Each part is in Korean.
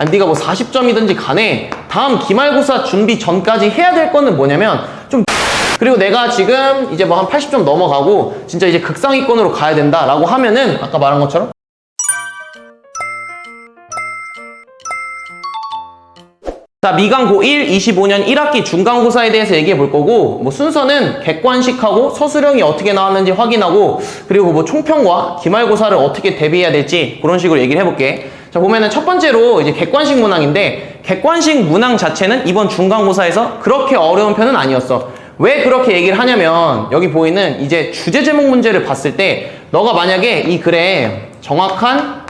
아니 네가 뭐 40점이든지 간에 다음 기말고사 준비 전까지 해야 될 거는 뭐냐면 좀 그리고 내가 지금 이제 뭐 한 80점 넘어가고 진짜 이제 극상위권으로 가야 된다라고 하면은 아까 말한 것처럼 자, 미강 고1 25년 1학기 중간고사에 대해서 얘기해 볼 거고, 뭐 순서는 객관식하고 서술형이 어떻게 나왔는지 확인하고, 그리고 뭐 총평과 기말고사를 어떻게 대비해야 될지 그런 식으로 얘기를 해볼게. 자, 보면은 첫 번째로 이제 객관식 문항인데, 객관식 문항 자체는 이번 중간고사에서 그렇게 어려운 편은 아니었어. 왜 그렇게 얘기를 하냐면, 여기 보이는 이제 주제 제목 문제를 봤을 때, 너가 만약에 이 글에 정확한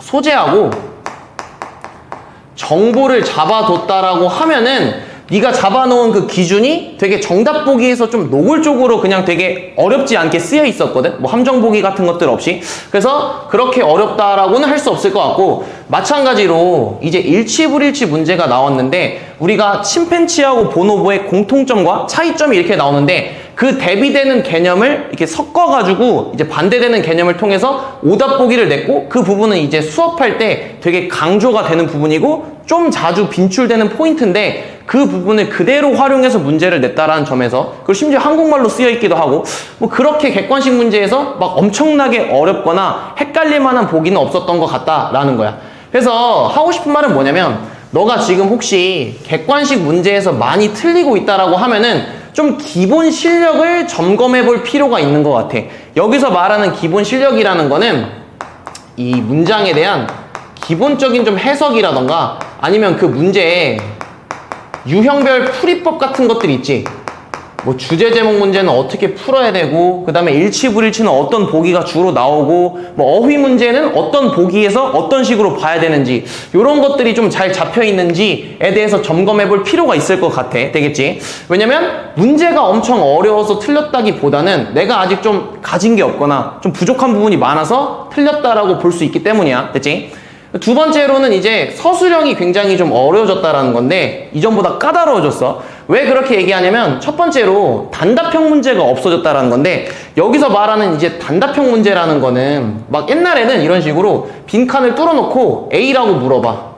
소재하고 정보를 잡아뒀다라고 하면은 네가 잡아놓은 그 기준이 되게 정답 보기에서 좀 노골적으로 그냥 되게 어렵지 않게 쓰여 있었거든. 뭐 함정 보기 같은 것들 없이. 그래서 그렇게 어렵다라고는 할 수 없을 것 같고 마찬가지로 이제 일치불일치 문제가 나왔는데 우리가 침팬치하고 보노보의 공통점과 차이점이 이렇게 나오는데 그 대비되는 개념을 이렇게 섞어가지고 이제 반대되는 개념을 통해서 오답 보기를 냈고 그 부분은 이제 수업할 때 되게 강조가 되는 부분이고 좀 자주 빈출되는 포인트인데 그 부분을 그대로 활용해서 문제를 냈다라는 점에서 그리고 심지어 한국말로 쓰여 있기도 하고 뭐 그렇게 객관식 문제에서 막 엄청나게 어렵거나 헷갈릴 만한 보기는 없었던 것 같다라는 거야. 그래서 하고 싶은 말은 뭐냐면 너가 지금 혹시 객관식 문제에서 많이 틀리고 있다라고 하면은 좀 기본 실력을 점검해 볼 필요가 있는 것 같아. 여기서 말하는 기본 실력이라는 거는 이 문장에 대한 기본적인 좀 해석이라던가 아니면 그 문제에 유형별 풀이법 같은 것들 있지. 뭐 주제 제목 문제는 어떻게 풀어야 되고 그 다음에 일치불일치는 어떤 보기가 주로 나오고 뭐 어휘 문제는 어떤 보기에서 어떤 식으로 봐야 되는지 이런 것들이 좀 잘 잡혀 있는지에 대해서 점검해 볼 필요가 있을 것 같아. 되겠지? 왜냐면 문제가 엄청 어려워서 틀렸다기보다는 내가 아직 좀 가진 게 없거나 좀 부족한 부분이 많아서 틀렸다라고 볼 수 있기 때문이야. 됐지? 두 번째로는 이제 서술형이 굉장히 좀 어려워졌다라는 건데 이전보다 까다로워졌어. 왜 그렇게 얘기하냐면 첫 번째로 단답형 문제가 없어졌다라는 건데 여기서 말하는 이제 단답형 문제라는 거는 막 옛날에는 이런 식으로 빈칸을 뚫어놓고 A라고 물어봐.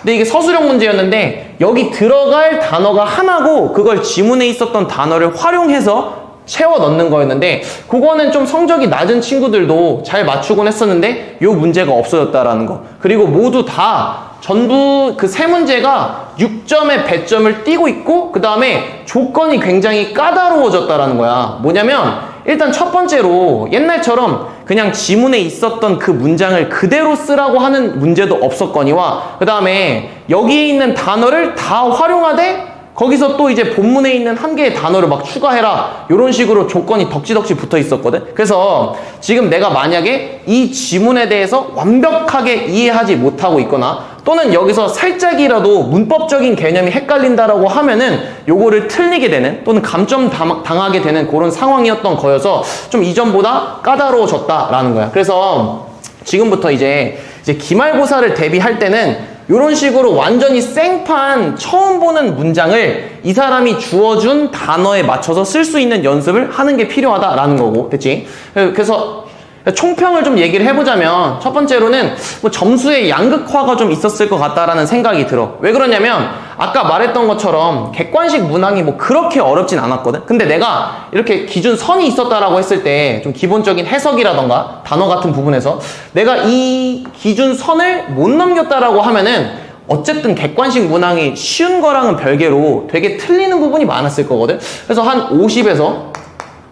근데 이게 서술형 문제였는데 여기 들어갈 단어가 하나고 그걸 지문에 있었던 단어를 활용해서 채워 넣는 거였는데 그거는 좀 성적이 낮은 친구들도 잘 맞추곤 했었는데 요 문제가 없어졌다라는 거 그리고 모두 다 전부 그 세 문제가 6점의 배점을 띄고 있고 그 다음에 조건이 굉장히 까다로워졌다라는 거야. 뭐냐면 일단 첫 번째로 옛날처럼 그냥 지문에 있었던 그 문장을 그대로 쓰라고 하는 문제도 없었거니와 그 다음에 여기에 있는 단어를 다 활용하되 거기서 또 이제 본문에 있는 한 개의 단어를 막 추가해라. 이런 식으로 조건이 덕지덕지 붙어 있었거든. 그래서 지금 내가 만약에 이 지문에 대해서 완벽하게 이해하지 못하고 있거나 또는 여기서 살짝이라도 문법적인 개념이 헷갈린다라고 하면은 요거를 틀리게 되는 또는 감점 당- 당하게 되는 그런 상황이었던 거여서 좀 이전보다 까다로워졌다라는 거야. 그래서 지금부터 이제 이제 기말고사를 대비할 때는 이런 식으로 완전히 생판 처음 보는 문장을 이 사람이 주어준 단어에 맞춰서 쓸 수 있는 연습을 하는 게 필요하다라는 거고, 됐지? 그래서 총평을 좀 얘기를 해보자면 첫 번째로는 뭐 점수의 양극화가 좀 있었을 것 같다라는 생각이 들어. 왜 그러냐면 아까 말했던 것처럼 객관식 문항이 뭐 그렇게 어렵진 않았거든. 근데 내가 이렇게 기준 선이 있었다라고 했을 때 좀 기본적인 해석이라던가 단어 같은 부분에서 내가 이 기준 선을 못 넘겼다라고 하면은 어쨌든 객관식 문항이 쉬운 거랑은 별개로 되게 틀리는 부분이 많았을 거거든. 그래서 한 50에서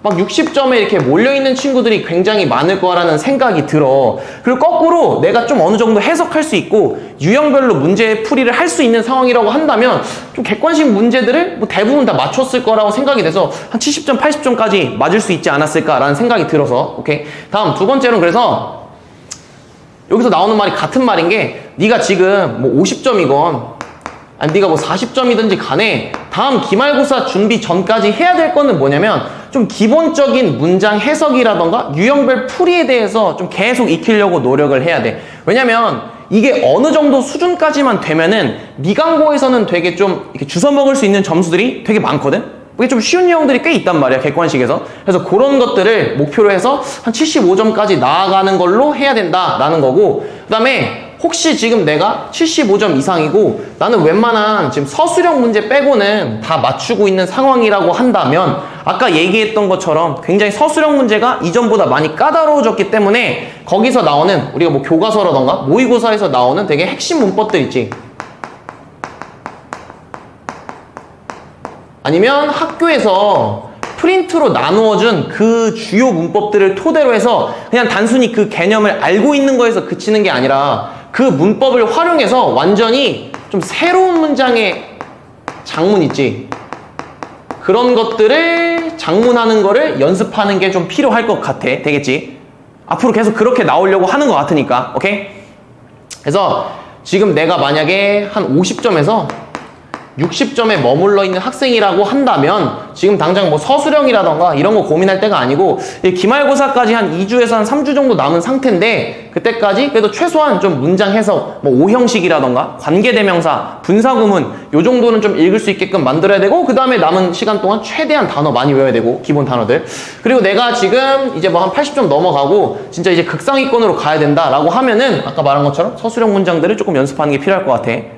막 60점에 이렇게 몰려있는 친구들이 굉장히 많을 거라는 생각이 들어. 그리고 거꾸로 내가 좀 어느 정도 해석할 수 있고 유형별로 문제 풀이를 할 수 있는 상황이라고 한다면 좀 객관식 문제들을 뭐 대부분 다 맞췄을 거라고 생각이 돼서 한 70점, 80점까지 맞을 수 있지 않았을까라는 생각이 들어서 오케이. 다음 두 번째로는 그래서 여기서 나오는 말이 같은 말인 게 네가 지금 뭐 50점이건 아니 네가 뭐 40점이든지 간에 다음 기말고사 준비 전까지 해야 될 거는 뭐냐면 좀 기본적인 문장 해석이라던가 유형별 풀이에 대해서 좀 계속 익히려고 노력을 해야 돼. 왜냐면 이게 어느 정도 수준까지만 되면은 미강고에서는 되게 좀 이렇게 주워 먹을 수 있는 점수들이 되게 많거든. 이게 좀 쉬운 유형들이 꽤 있단 말이야 객관식에서 그래서 그런 것들을 목표로 해서 한 75점까지 나아가는 걸로 해야 된다라는 거고 그 다음에 혹시 지금 내가 75점 이상이고 나는 웬만한 지금 서술형 문제 빼고는 다 맞추고 있는 상황이라고 한다면 아까 얘기했던 것처럼 굉장히 서술형 문제가 이전보다 많이 까다로워졌기 때문에 거기서 나오는 우리가 뭐 교과서라던가 모의고사에서 나오는 되게 핵심 문법들 있지. 아니면 학교에서 프린트로 나누어준 그 주요 문법들을 토대로 해서 그냥 단순히 그 개념을 알고 있는 거에서 그치는 게 아니라 그 문법을 활용해서 완전히 좀 새로운 문장의 장문 있지. 그런 것들을 장문하는 거를 연습하는 게 좀 필요할 것 같아. 되겠지? 앞으로 계속 그렇게 나오려고 하는 것 같으니까. 오케이? 그래서 지금 내가 만약에 한 50점에서 60점에 머물러 있는 학생이라고 한다면 지금 당장 뭐 서술형이라던가 이런 거 고민할 때가 아니고 이 기말고사까지 한 2주에서 한 3주 정도 남은 상태인데 그때까지 그래도 최소한 좀 문장 해석 뭐 오형식이라던가 관계대명사 분사구문 요 정도는 좀 읽을 수 있게끔 만들어야 되고 그 다음에 남은 시간 동안 최대한 단어 많이 외워야 되고 기본 단어들. 그리고 내가 지금 이제 뭐 한 80점 넘어가고 진짜 이제 극상위권으로 가야 된다라고 하면은 아까 말한 것처럼 서술형 문장들을 조금 연습하는 게 필요할 것 같아